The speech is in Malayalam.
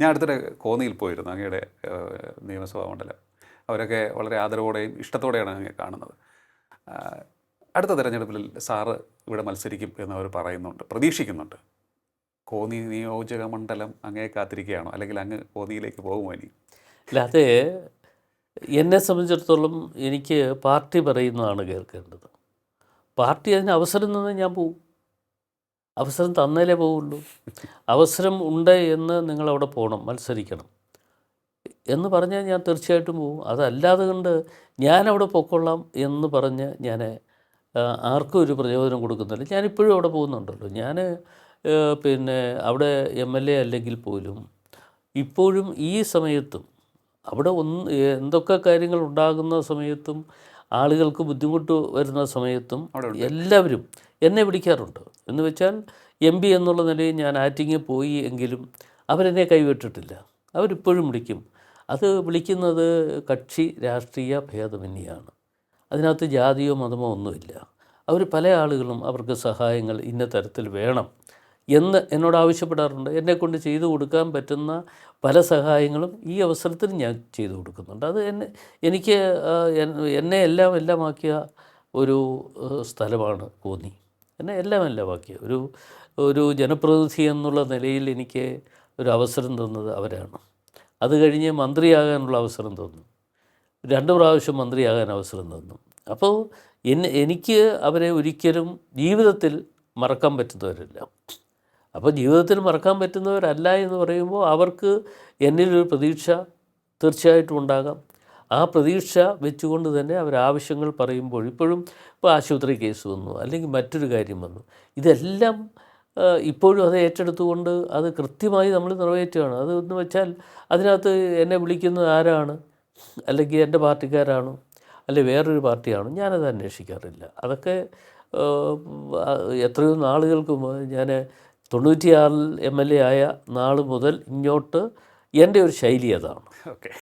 ഞാൻ അടുത്തിടെ കോന്നിയിൽ പോയിരുന്നു അങ്ങയുടെ നിയമസഭാ മണ്ഡലം. അവരൊക്കെ വളരെ ആദരവോടെയും ഇഷ്ടത്തോടെയാണ് അങ്ങ് കാണുന്നത്. അടുത്ത തെരഞ്ഞെടുപ്പിൽ സാറ് ഇവിടെ മത്സരിക്കും എന്ന് അവർ പറയുന്നുണ്ട് പ്രതീക്ഷിക്കുന്നുണ്ട്. കോന്നി നിയോജക മണ്ഡലം അങ്ങേ കാത്തിരിക്കുകയാണോ? അല്ലെങ്കിൽ അങ്ങ് കോന്നിയിലേക്ക് പോകുമോ ഇനി? അല്ല അത് എന്നെ സംബന്ധിച്ചിടത്തോളം എനിക്ക് പാർട്ടി പറയുന്നതാണ് കേൾക്കേണ്ടത്. പാർട്ടി അതിന് അവസരം തന്നെ ഞാൻ പോവും. അവസരം തന്നേലേ പോവുള്ളൂ. അവസരം ഉണ്ട് എന്ന് നിങ്ങളവിടെ പോകണം മത്സരിക്കണം. എന്ന് പറഞ്ഞാൽ ഞാൻ തീർച്ചയായിട്ടും പോവും. അതല്ലാതെ കൊണ്ട് ഞാനവിടെ പൊക്കൊള്ളാം എന്ന് പറഞ്ഞ് ഞാൻ ആർക്കും ഒരു പ്രചോദനം കൊടുക്കുന്നില്ല. ഞാനിപ്പോഴും അവിടെ പോകുന്നുണ്ടല്ലോ. ഞാൻ പിന്നെ അവിടെ എം എൽ എ അല്ലെങ്കിൽ പോലും ഇപ്പോഴും ഈ സമയത്തും അവിടെ ഒന്ന് എന്തൊക്കെ കാര്യങ്ങൾ ഉണ്ടാകുന്ന സമയത്തും ആളുകൾക്ക് ബുദ്ധിമുട്ട് വരുന്ന സമയത്തും എല്ലാവരും എന്നെ വിളിക്കാറുണ്ട്. എന്ന് വെച്ചാൽ എം പി എന്നുള്ള നിലയിൽ ഞാൻ ആറ്റിങ്ങിൽ പോയി എങ്കിലും അവരെന്നെ കൈവിട്ടിട്ടില്ല. അവരിപ്പോഴും വിളിക്കും. അത് വിളിക്കുന്നത് കക്ഷി രാഷ്ട്രീയ ഭേദമന്യാണ്. അതിനകത്ത് ജാതിയോ മതമോ ഒന്നുമില്ല. അവർ പല ആളുകളും അവർക്ക് സഹായങ്ങൾ ഇന്ന തരത്തിൽ വേണം എന്ന് എന്നോട് ആവശ്യപ്പെടാറുണ്ട്. എന്നെക്കൊണ്ട് ചെയ്തു കൊടുക്കാൻ പറ്റുന്ന പല സഹായങ്ങളും ഈ അവസരത്തിൽ ഞാൻ ചെയ്തു കൊടുക്കുന്നുണ്ട്. അത് എന്നെ എനിക്ക് എന്നെ എല്ലാം എല്ലാമാക്കിയ ഒരു സ്ഥലമാണ് കോന്നി. എന്നെ എല്ലാമല്ല ബാക്കി. ഒരു ഒരു ജനപ്രതിനിധി എന്നുള്ള നിലയിൽ എനിക്ക് ഒരു അവസരം തന്നത് അവരാണ്. അത് കഴിഞ്ഞ് മന്ത്രിയാകാനുള്ള അവസരം തന്നു. രണ്ട് പ്രാവശ്യം മന്ത്രിയാകാൻ അവസരം തന്നു. അപ്പോൾ എന്നെ എനിക്ക് അവരെ ഒരിക്കലും ജീവിതത്തിൽ മറക്കാൻ പറ്റുന്നവരല്ല. അപ്പോൾ ജീവിതത്തിൽ മറക്കാൻ പറ്റുന്നവരല്ല എന്ന് പറയുമ്പോൾ അവർക്ക് എന്നിലൊരു പ്രതീക്ഷ തീർച്ചയായിട്ടും ഉണ്ടാകാം. ആ പ്രതീക്ഷ വെച്ചുകൊണ്ട് തന്നെ അവർ ആവശ്യങ്ങൾ പറയുമ്പോൾ ഇപ്പോഴും ഇപ്പോൾ ആശുപത്രി കേസ് വന്നു അല്ലെങ്കിൽ മറ്റൊരു കാര്യം വന്നു. ഇതെല്ലാം ഇപ്പോഴും അത് ഏറ്റെടുത്തുകൊണ്ട് അത് കൃത്യമായി നമ്മൾ നിറവേറ്റുകയാണ്. അത് എന്ന് വെച്ചാൽ അതിനകത്ത് എന്നെ വിളിക്കുന്നത് ആരാണ്? അല്ലെങ്കിൽ എന്റെ പാർട്ടിക്കാരാണോ? അല്ലെ വേറൊരു പാർട്ടിയാണോ? ഞാനത് അന്വേഷിക്കാറില്ല. അതൊക്കെ എത്രയോ നാളുകൾക്ക് ഞാൻ തൊണ്ണൂറ്റിയാറിൽ എം എൽ എ ആയ നാൾ മുതൽ ഇങ്ങോട്ട് എന്റെ ഒരു ശൈലി അതാണ്. ഓക്കെ.